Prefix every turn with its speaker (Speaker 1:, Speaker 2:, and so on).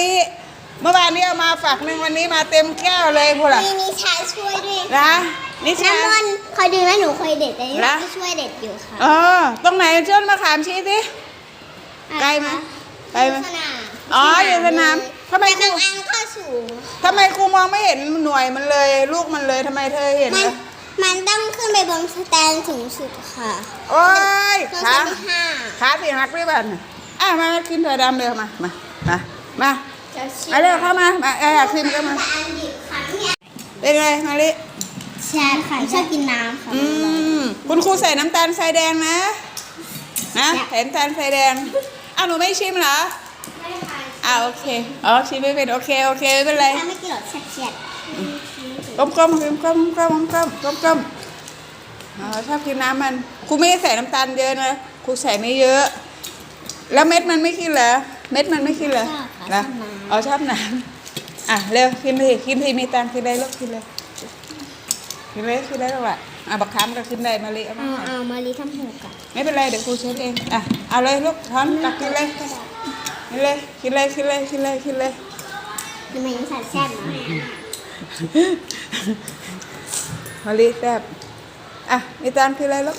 Speaker 1: ลีเมื่อวานนี้เอามาฝักหนึ่งวันนี้มาเต็มแก้วเลยพวกล่ะ
Speaker 2: มีนิชาช่วยด้วย
Speaker 1: นะนิชา
Speaker 2: น้ำมันคอยดูนะหนูเคยเด็ดแต่นี่
Speaker 1: นะ
Speaker 2: ก็ช่วยเด็ดอยู่ค่ะ
Speaker 1: เออตรงไหนเชิญมาขามชี้สิไกลไหมไกลไหม
Speaker 2: สนาม
Speaker 1: อ๋ออยู่สนามทำไม
Speaker 2: แต่
Speaker 1: ครู
Speaker 2: บางอันก็สูง
Speaker 1: ทำไมครูมองไม่เห็นหน่วยมันเลย ลูกมันเลยทำไมเธอเห็น
Speaker 2: มัน
Speaker 1: ล่ะ
Speaker 2: มันต้องขึ้นไปบนสแตนสูงสุดค่ะ
Speaker 1: โอ้ย
Speaker 2: ตัว
Speaker 1: ขา
Speaker 2: ที่ห้า
Speaker 1: ขาสีหักด้วยบ้านน่ะอะมามากินเธอดำเร็วมามามา มา
Speaker 2: จะชิม
Speaker 1: เอาเร็วเข้ามา มาเอออยากกินก็มา
Speaker 2: แต่อันดิบค่ะเนี่ย
Speaker 1: เป็นไงมาลิ
Speaker 2: ใช่ค่ะชอบกินน้ำค่ะ
Speaker 1: อืมคุณครูใส่น้ำตาลทรายแดงนะ นะใส่น้ำตาลทรายแดงอ้าวหนูไม่ชิมเหรอ
Speaker 2: ไม่ค่ะ
Speaker 1: อ่าโอเคอ๋อชิมไม่เป็นโอเคโอเคไม่เป็นไร
Speaker 2: ถ้าไม่กินหรอกเฉียด
Speaker 1: ก้มก้มก้มก้มก้มก้มก้มก้มอ๋อชอบกินน้ำมันครูไม่ได้ใส่น้ำตาลเยอะนะครูใส่ไม่เยอะ แล้วเม็ดมันไม่กินเหรอ เม็ดมันไม่กินเหรอนะอ๋อชอบน้ำอะเร็วกินทีกินทีมีตังค์กินได้ลูกกินเลยกินเลยกินได้แล้วอะอะบักคำก็กินได้มาลิเอา
Speaker 2: ๆ
Speaker 1: มา
Speaker 2: เอา
Speaker 1: ให้
Speaker 2: เอามารีทำหูกับ
Speaker 1: ไม่เป็นไรเดี๋ยวครูเช็ดเองอะเอาเลยลูกท้อนตักกินเลยกินเลยกินเลยกินเลยกินเลยกินเลย
Speaker 2: ทำไมยังใส่แซ่บนะ
Speaker 1: มาลิแซ่บอะมีตังค์กินเลยลูก